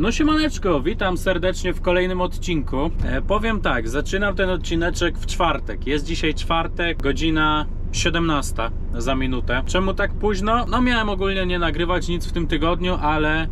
No siemaneczko, witam serdecznie w kolejnym odcinku. E, powiem tak, zaczynam ten odcineczek w czwartek. Jest dzisiaj czwartek, godzina 17 za minutę. Czemu tak późno? No miałem ogólnie nie nagrywać nic w tym tygodniu, ale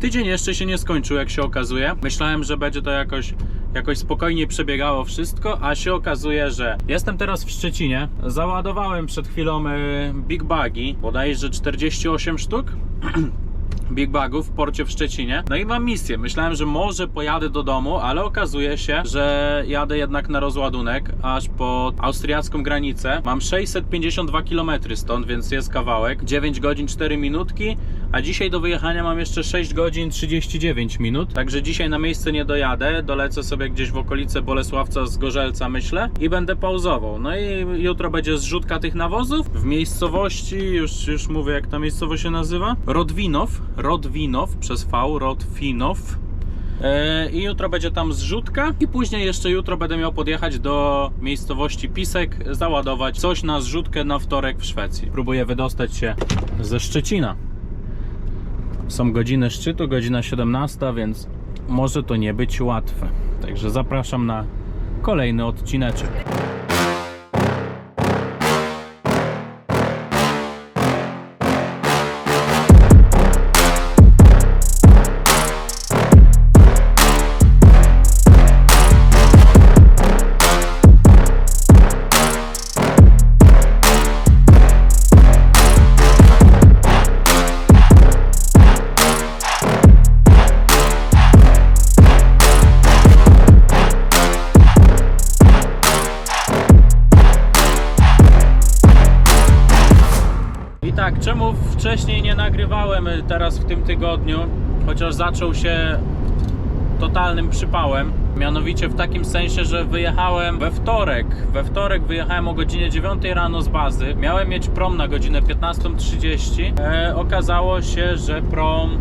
tydzień jeszcze się nie skończył, jak się okazuje. Myślałem, że będzie to jakoś jakoś spokojnie przebiegało wszystko, a się okazuje, że jestem teraz w Szczecinie. Załadowałem przed chwilą e, Big Bagi, bodajże 48 sztuk. Big Bagów w porcie w Szczecinie. No i mam misję. Myślałem, że może pojadę do domu, ale okazuje się, że jadę jednak na rozładunek aż pod austriacką granicę. Mam 652 km stąd, więc jest kawałek. 9 godzin 4 minutki, a dzisiaj do wyjechania mam jeszcze 6 godzin 39 minut. Także dzisiaj na miejsce nie dojadę. Dolecę sobie gdzieś w okolice Bolesławca z Gorzelca, myślę, i będę pauzował. No i jutro będzie zrzutka tych nawozów w miejscowości, już, już mówię jak ta miejscowość się nazywa, Rodwinow, Rodwinow przez V, Rodwinow. E, I jutro będzie tam zrzutka i później jeszcze jutro będę miał podjechać do miejscowości Pisek, załadować coś na zrzutkę na wtorek w Szwecji. Próbuję wydostać się ze Szczecina. Są godziny szczytu, godzina 17, więc może to nie być łatwe. Także zapraszam na kolejny odcineczek. Tygodniu, chociaż zaczął się totalnym przypałem. Mianowicie w takim sensie, że wyjechałem we wtorek. We wtorek wyjechałem o godzinie 9 rano z bazy. Miałem mieć prom na godzinę 15.30. E, okazało się, że prom,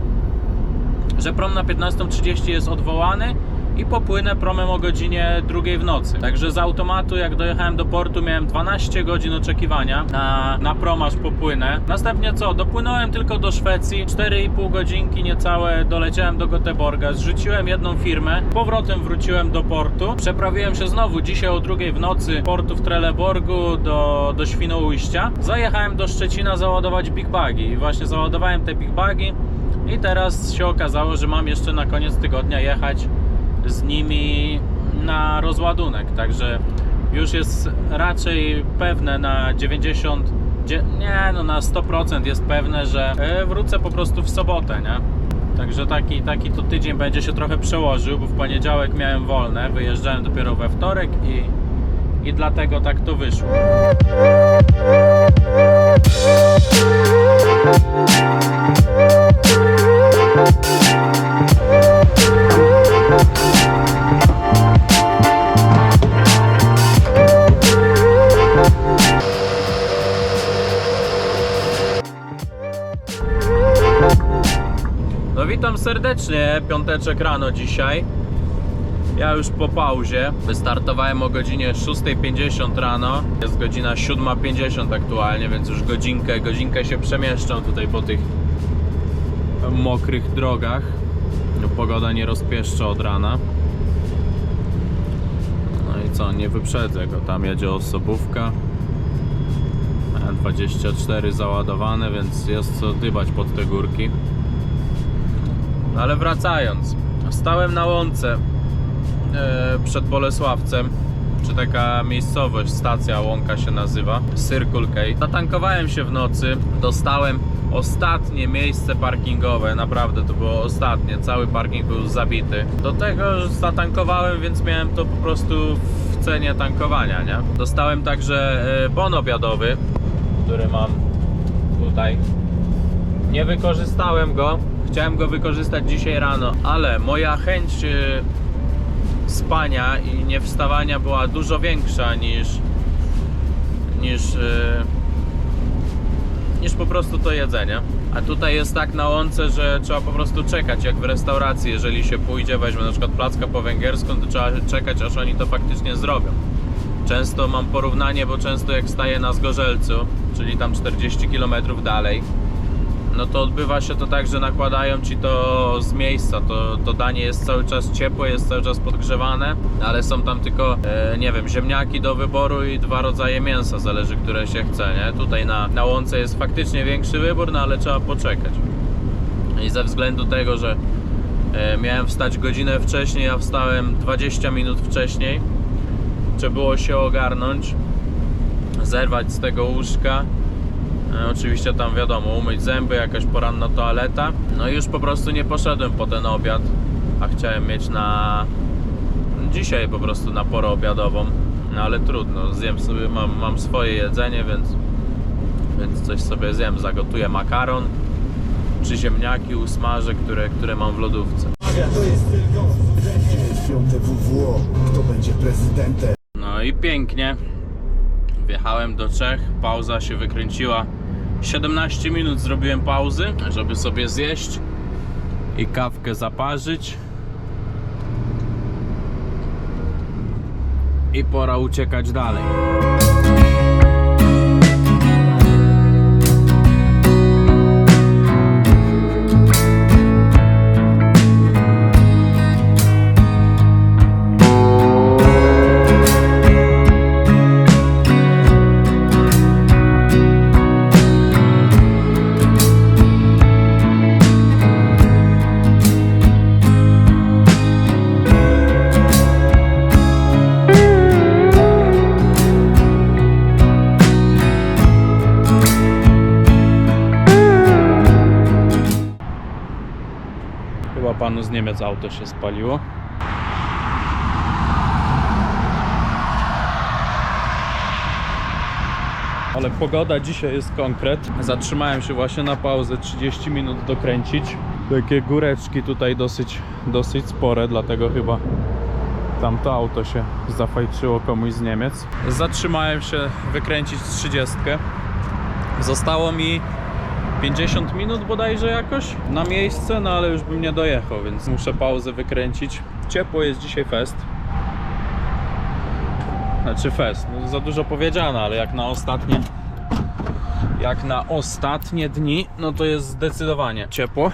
że prom na 15.30 jest odwołany i popłynę promem o godzinie drugiej w nocy. Także z automatu, jak dojechałem do portu, miałem 12 godzin oczekiwania na, na prom, aż popłynę. Następnie co? Dopłynąłem tylko do Szwecji, 4,5 godzinki niecałe doleciałem do Göteborga, zrzuciłem jedną firmę, powrotem wróciłem do portu. Przeprawiłem się znowu dzisiaj o drugiej w nocy portu w Trelleborgu do, do Świnoujścia. Zajechałem do Szczecina załadować Big Bagi i właśnie załadowałem te Big Bagi i teraz się okazało, że mam jeszcze na koniec tygodnia jechać z nimi na rozładunek. Także już jest raczej pewne na 90, dzie- nie no na 100% jest pewne, że e, wrócę po prostu w sobotę, nie? Także taki, taki to tydzień będzie się trochę przełożył, bo w poniedziałek miałem wolne, wyjeżdżałem dopiero we wtorek i, i dlatego tak to wyszło. Witam serdecznie, piąteczek rano dzisiaj. Ja już po pauzie. Wystartowałem o godzinie 6.50 rano. Jest godzina 7.50 aktualnie, więc już godzinkę, godzinkę się przemieszczam tutaj po tych mokrych drogach. Pogoda nie rozpieszcza od rana. No i co, nie wyprzedzę go. Tam jedzie osobówka. N24 załadowane, więc jest co dybać pod te górki. Ale wracając, stałem na łące e, przed Bolesławcem, czy taka miejscowość, stacja łąka się nazywa, Circle K. Zatankowałem się w nocy, dostałem ostatnie miejsce parkingowe, naprawdę to było ostatnie, cały parking był zabity. Do tego że zatankowałem, więc miałem to po prostu w cenie tankowania, nie? Dostałem także e, bon obiadowy, który mam tutaj nie wykorzystałem go. Chciałem go wykorzystać dzisiaj rano, ale moja chęć y, spania i nie wstawania była dużo większa niż niż y, niż po prostu to jedzenie. A tutaj jest tak na łące, że trzeba po prostu czekać, jak w restauracji. Jeżeli się pójdzie, weźmie na przykład placka po węgiersku, to trzeba czekać, aż oni to faktycznie zrobią. Często mam porównanie, bo często jak staję na Zgorzelcu, czyli tam 40 km dalej, no to odbywa się to tak, że nakładają ci to z miejsca. To, to danie jest cały czas ciepłe, jest cały czas podgrzewane, ale są tam tylko, e, nie wiem, ziemniaki do wyboru i dwa rodzaje mięsa, zależy które się chce, nie? Tutaj na, na łące jest faktycznie większy wybór, no ale trzeba poczekać. I ze względu tego, że e, miałem wstać godzinę wcześniej, a wstałem 20 minut wcześniej, trzeba było się ogarnąć, zerwać z tego łóżka. E, Oczywiście tam wiadomo, umyć zęby, jakaś poranna toaleta. No i już po prostu nie poszedłem po ten obiad, a chciałem mieć na dzisiaj po prostu na porę obiadową. No ale trudno, zjem sobie, mam, mam swoje jedzenie, więc, więc coś sobie zjem. Zagotuję makaron czy ziemniaki usmażę, które, które mam w lodówce. No i pięknie. Wjechałem do Czech, pauza się wykręciła. 17 minut zrobiłem pauzy, żeby sobie zjeść i kawkę zaparzyć. I pora uciekać dalej. Niemiec auto się spaliło. Ale pogoda dzisiaj jest konkret. Zatrzymałem się właśnie na pauzę 30 minut dokręcić. Takie góreczki tutaj dosyć, dosyć spore, dlatego chyba tamto auto się zafajczyło komuś z Niemiec. Zatrzymałem się wykręcić 30. Zostało mi 50 minut bodajże jakoś na miejsce, no ale już bym nie dojechał, więc muszę pauzę wykręcić. Ciepło jest dzisiaj fest. Znaczy fest, no za dużo powiedziane, ale jak na ostatnie jak na ostatnie dni, no to jest zdecydowanie ciepło.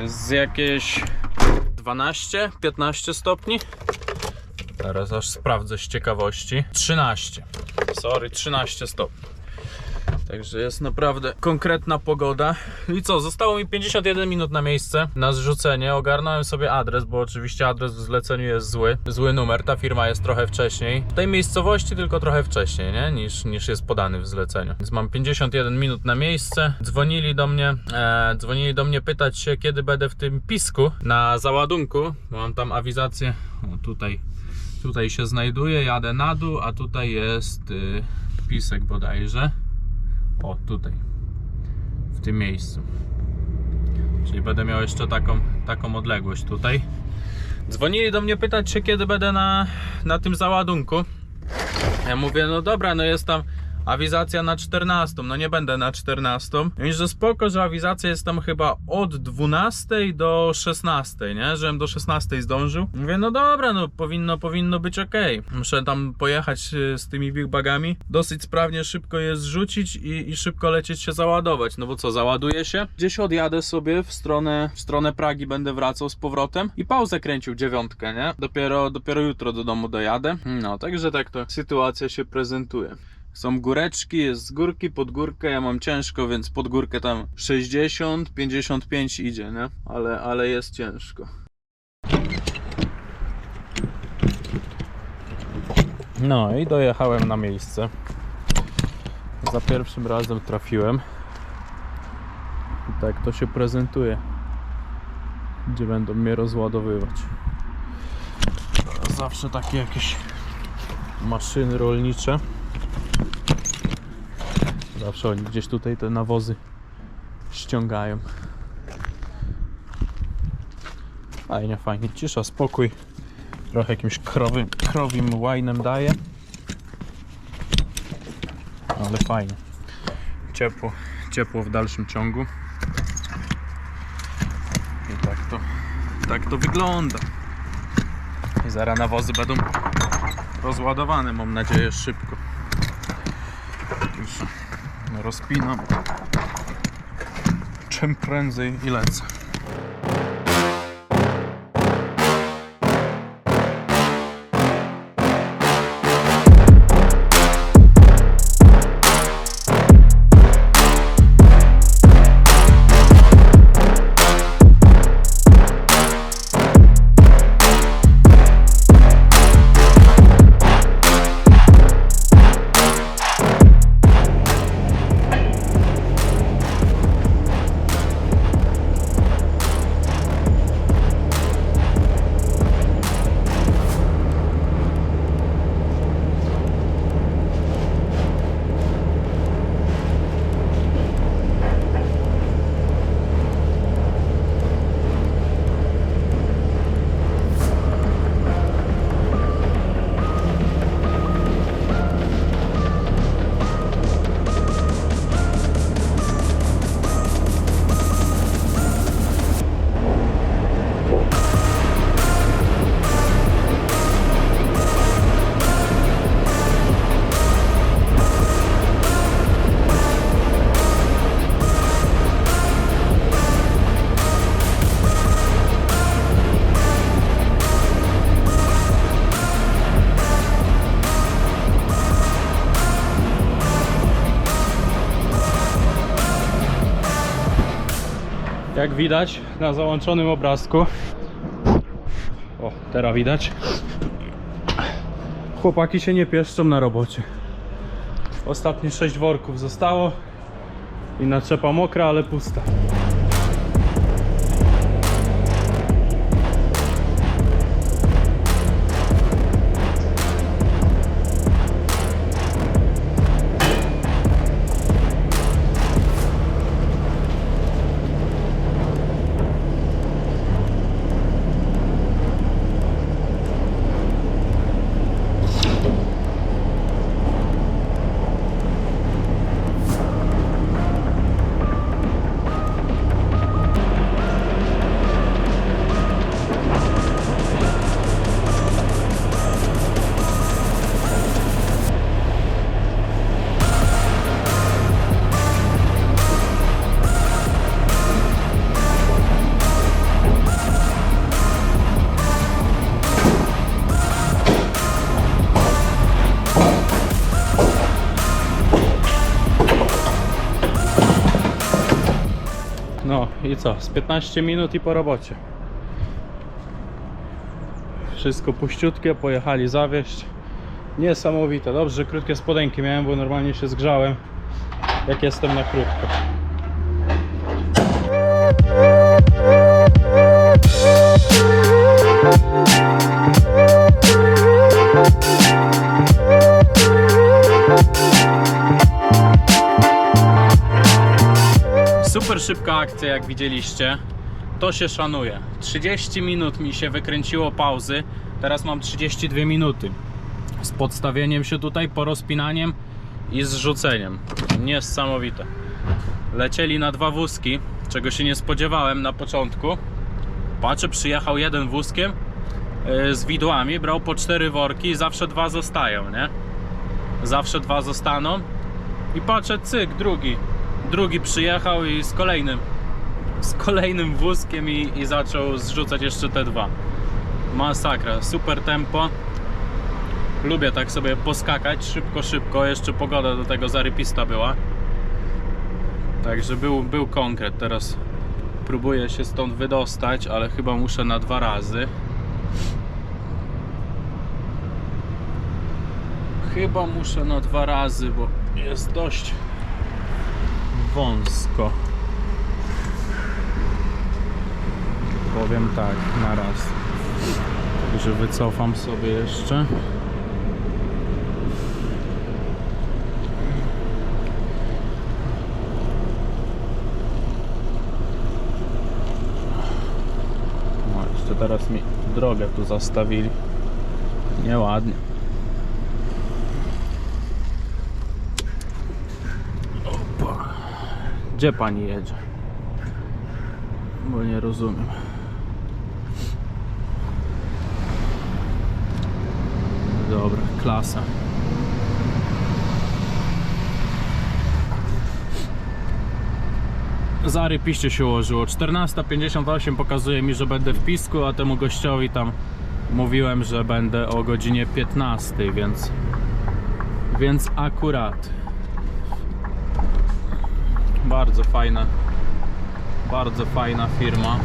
Jest jakieś 12-15 stopni. Teraz aż sprawdzę z ciekawości. 13. Sorry, 13 stopni. Także jest naprawdę konkretna pogoda. I co, zostało mi 51 minut na miejsce, na zrzucenie. Ogarnąłem sobie adres, bo oczywiście adres w zleceniu jest zły. Zły numer, ta firma jest trochę wcześniej. W tej miejscowości tylko trochę wcześniej, nie? Niż, niż jest podany w zleceniu. Więc mam 51 minut na miejsce. Dzwonili do mnie, e, dzwonili do mnie pytać się, kiedy będę w tym pisku na załadunku. Mam tam awizację, o tutaj, tutaj się znajduje, jadę na dół, a tutaj jest y, pisek bodajże. O, tutaj. W tym miejscu. Czyli będę miał jeszcze taką, taką odległość tutaj. Dzwonili do mnie pytać się, kiedy będę na, na tym załadunku. Ja mówię, no dobra, no jest tam awizacja na 14, no nie będę na 14. Więc że spoko, że awizacja jest tam chyba od 12 do 16, nie? Żebym do 16 zdążył. Mówię, no dobra, no powinno, powinno być ok. Muszę tam pojechać y, z tymi big bagami. Dosyć sprawnie, szybko je zrzucić i, i szybko lecieć się załadować. No bo co, załaduję się, gdzieś odjadę sobie w stronę, w stronę Pragi, będę wracał z powrotem i pauzę kręcił dziewiątkę, nie? Dopiero, dopiero jutro do domu dojadę. No, także tak to sytuacja się prezentuje. Są góreczki, jest z górki pod górkę, ja mam ciężko, więc pod górkę tam 60, 55 idzie, nie? Ale, ale jest ciężko. No i dojechałem na miejsce. Za pierwszym razem trafiłem. I tak to się prezentuje. Gdzie będą mnie rozładowywać. Zawsze takie jakieś maszyny rolnicze. Zawsze oni gdzieś tutaj te nawozy ściągają. Fajnie, fajnie. Cisza, spokój. Trochę jakimś krowym, krowim łajnem daje. Ale fajnie. Ciepło, ciepło w dalszym ciągu. I tak to, tak to wygląda. I zaraz nawozy będą rozładowane, mam nadzieję, szybko. Rozpinam. czym prędzej i lecę. Widać na załączonym obrazku. O, teraz widać. Chłopaki się nie pieszczą na robocie. Ostatnie 6 worków zostało. I naczepa mokra, ale pusta. Co? Z 15 minut i po robocie. Wszystko puściutkie, pojechali zawieść. Niesamowite. Dobrze, krótkie spodenki miałem, bo normalnie się zgrzałem, jak jestem na krótko. Szybka akcja, jak widzieliście. To się szanuje. 30 minut mi się wykręciło pauzy. Teraz mam 32 minuty. Z podstawieniem się tutaj, porozpinaniem i z rzuceniem. Niesamowite. Lecieli na dwa wózki, czego się nie spodziewałem na początku. Patrzę, przyjechał jeden wózkiem yy, z widłami, brał po cztery worki i zawsze dwa zostają, nie? Zawsze dwa zostaną. I patrzę, cyk, drugi. Drugi przyjechał i z kolejnym z kolejnym wózkiem i, i zaczął zrzucać jeszcze te dwa. Masakra, super tempo. Lubię tak sobie poskakać szybko, szybko. Jeszcze pogoda do tego zarypista była. Także był, był konkret. Teraz próbuję się stąd wydostać, ale chyba muszę na dwa razy. Chyba muszę na dwa razy, bo jest dość wąsko. Powiem tak, na raz. Także wycofam sobie jeszcze. No, jeszcze teraz mi drogę tu zastawili. Nieładnie. Gdzie pani jedzie? Bo nie rozumiem. Dobra, klasa. Zary piście się ułożyło. 14.58 pokazuje mi, że będę w pisku, a temu gościowi tam mówiłem, że będę o godzinie 15, więc więc akurat. Bardzo fajna. Bardzo fajna firma.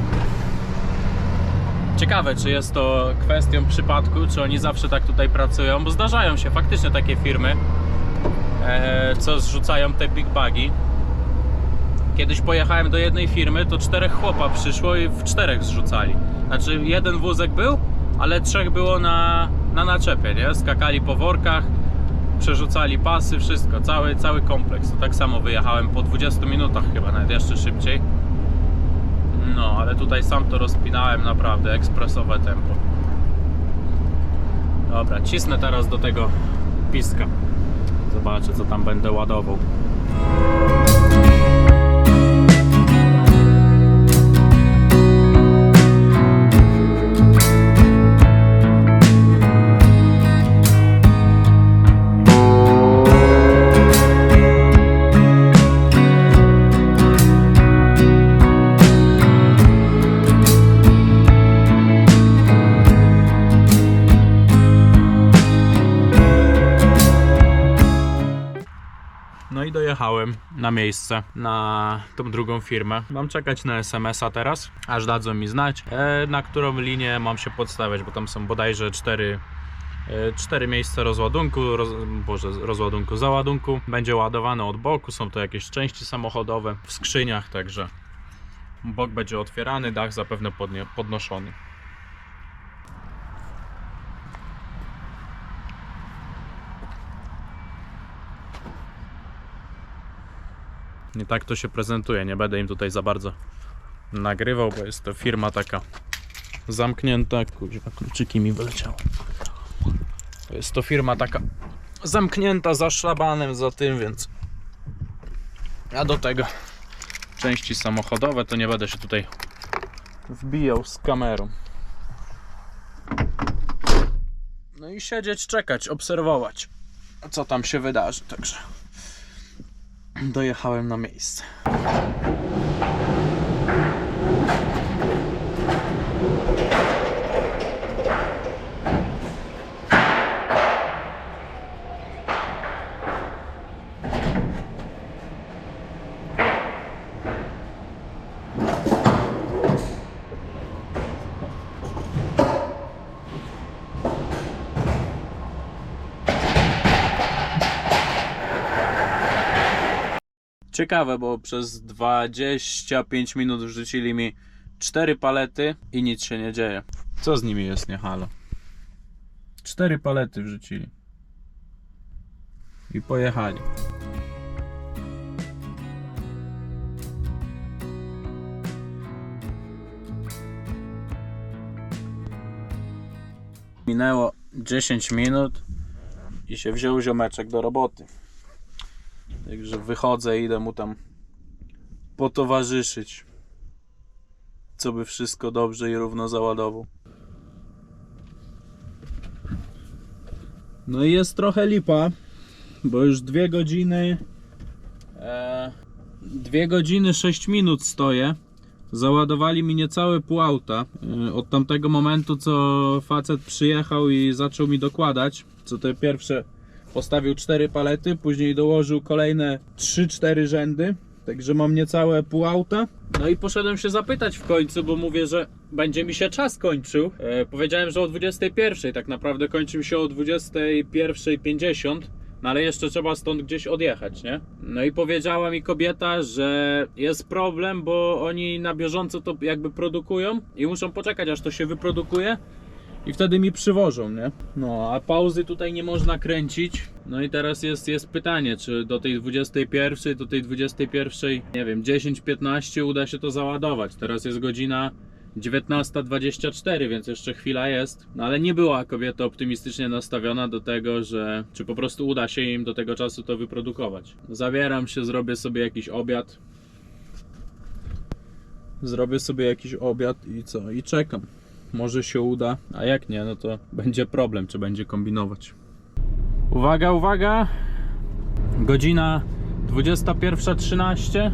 Ciekawe, czy jest to kwestią przypadku, czy oni zawsze tak tutaj pracują, bo zdarzają się faktycznie takie firmy, e, co zrzucają te big bagi. Kiedyś pojechałem do jednej firmy, to czterech chłopa przyszło i w czterech zrzucali. Znaczy jeden wózek był, ale trzech było na, na naczepie, nie? Skakali po workach, przerzucali pasy, wszystko, cały, cały kompleks. To tak samo wyjechałem po 20 minutach chyba, nawet jeszcze szybciej. No, ale tutaj sam to rozpinałem naprawdę, ekspresowe tempo. Dobra, cisnę teraz do tego piska. Zobaczę, co tam będę ładował. Na miejsce, na tą drugą firmę. Mam czekać na SMS-a teraz, aż dadzą mi znać, e, na którą linię mam się podstawiać, bo tam są bodajże cztery, e, cztery miejsca rozładunku, roz, boże, rozładunku, załadunku. Będzie ładowane od boku, są to jakieś części samochodowe w skrzyniach, także bok będzie otwierany, dach zapewne podnie, podnoszony. Nie tak to się prezentuje, nie będę im tutaj za bardzo nagrywał, bo jest to firma taka zamknięta. Kuźwa, kluczyki mi wyleciały. Jest to firma taka zamknięta za szlabanem, za tym, więc a do tego części samochodowe, to nie będę się tutaj wbijał z kamerą. No i siedzieć, czekać, obserwować, co tam się wydarzy, także dojechałem na miejsce. Ciekawe, bo przez 25 minut wrzucili mi 4 palety i nic się nie dzieje. Co z nimi jest, nie halo? 4 palety wrzucili. I pojechali. Minęło 10 minut i się wziął ziomeczek do roboty. Także wychodzę, idę mu tam potowarzyszyć. Co by wszystko dobrze i równo załadował. No i jest trochę lipa, bo już dwie godziny. E, dwie godziny 6 minut stoję. Załadowali mi niecałe pół auta. E, Od tamtego momentu, co facet przyjechał i zaczął mi dokładać, co te pierwsze postawił cztery palety, później dołożył kolejne 3-4 rzędy. Także mam niecałe pół auta. No i poszedłem się zapytać w końcu, bo mówię, że będzie mi się czas kończył. E, powiedziałem, że o 21, tak naprawdę kończy mi się o 21.50. No ale jeszcze trzeba stąd gdzieś odjechać, nie? No i powiedziała mi kobieta, że jest problem, bo oni na bieżąco to jakby produkują i muszą poczekać aż to się wyprodukuje i wtedy mi przywożą, nie? No, a pauzy tutaj nie można kręcić. No i teraz jest, jest pytanie, czy do tej 21, do tej 21, nie wiem, 10-15 uda się to załadować. Teraz jest godzina 19.24, więc jeszcze chwila jest. No ale nie była kobieta optymistycznie nastawiona do tego, że czy po prostu uda się im do tego czasu to wyprodukować. Zabieram się, zrobię sobie jakiś obiad. Zrobię sobie jakiś obiad i co? I czekam. Może się uda, a jak nie, no to będzie problem, czy będzie kombinować. Uwaga, uwaga! Godzina 21.13.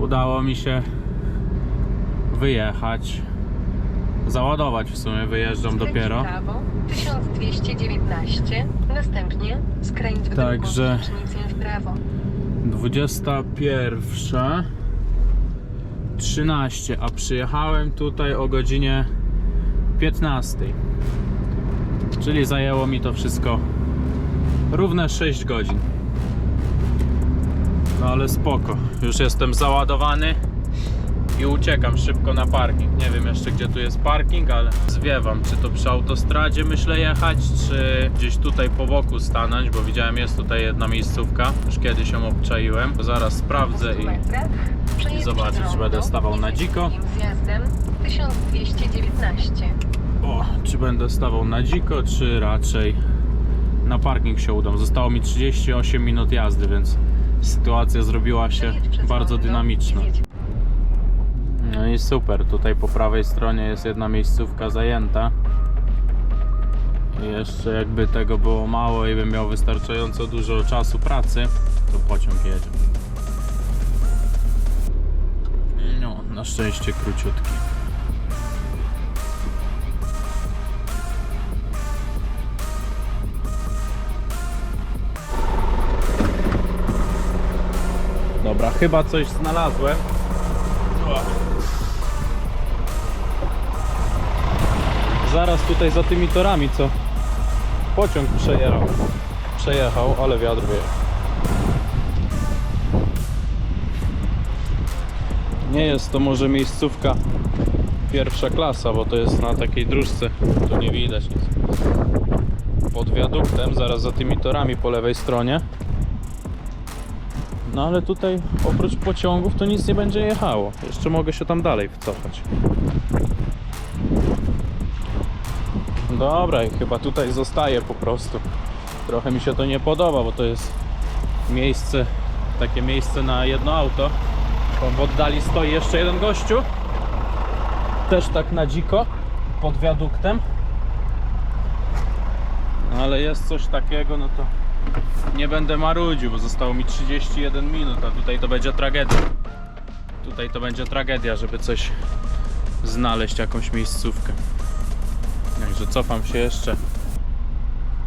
udało mi się wyjechać. Załadować w sumie, wyjeżdżam Skręć dopiero. prawo, 1219, następnie skręć w Także- w prawo. 21 13, a przyjechałem tutaj o godzinie 15. Czyli zajęło mi to wszystko równe 6 godzin. No ale spoko. Już jestem załadowany i uciekam szybko na parking. Nie wiem jeszcze gdzie tu jest parking, ale zwiewam, czy to przy autostradzie myślę jechać, czy gdzieś tutaj po boku stanąć, bo widziałem jest tutaj jedna miejscówka. Już kiedyś ją obczaiłem. Zaraz sprawdzę i i zobaczę, czy będę stawał na dziko. Zjazdem 1219. O, czy będę stawał na dziko, czy raczej na parking się udam. Zostało mi 38 minut jazdy, więc sytuacja zrobiła się bardzo i dynamiczna. No i super, tutaj po prawej stronie jest jedna miejscówka zajęta. Jeszcze jakby tego było mało i bym miał wystarczająco dużo czasu pracy, to pociąg jedzie. No, na szczęście króciutki. Chyba coś znalazłem. Zaraz tutaj za tymi torami, co pociąg przejechał. Przejechał, ale wiatr wieje. Nie jest to może miejscówka pierwsza klasa, bo to jest na takiej dróżce. Tu nie widać nic. Pod wiaduktem, zaraz za tymi torami po lewej stronie. No ale tutaj oprócz pociągów to nic nie będzie jechało. Jeszcze mogę się tam dalej wcofać. Dobra, i chyba tutaj zostaję po prostu. Trochę mi się to nie podoba, bo to jest miejsce, takie miejsce na jedno auto. Tam W oddali stoi jeszcze jeden gościu. Też tak na dziko, pod wiaduktem. Ale jest coś takiego, no to nie będę marudził, bo zostało mi 31 minut, a tutaj to będzie tragedia. Tutaj to będzie tragedia, żeby coś znaleźć, jakąś miejscówkę. Także cofam się jeszcze.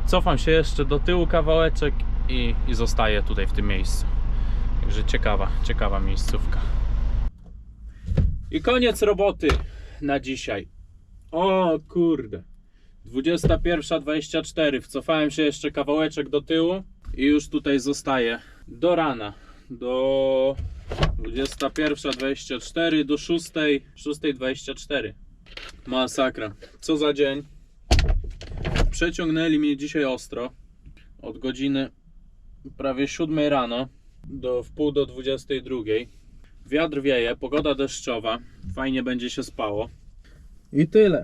Cofam się jeszcze do tyłu kawałeczek i, i zostaję tutaj w tym miejscu. Także ciekawa, ciekawa miejscówka. I koniec roboty na dzisiaj. O kurde. 21.24. Wcofałem się jeszcze kawałeczek do tyłu i już tutaj zostaję do rana. Do 21.24 do 6.00 6.24. Masakra. Co za dzień. Przeciągnęli mnie dzisiaj ostro. Od godziny prawie 7 rano do wpół do 22. Wiatr wieje, pogoda deszczowa. Fajnie będzie się spało. I tyle.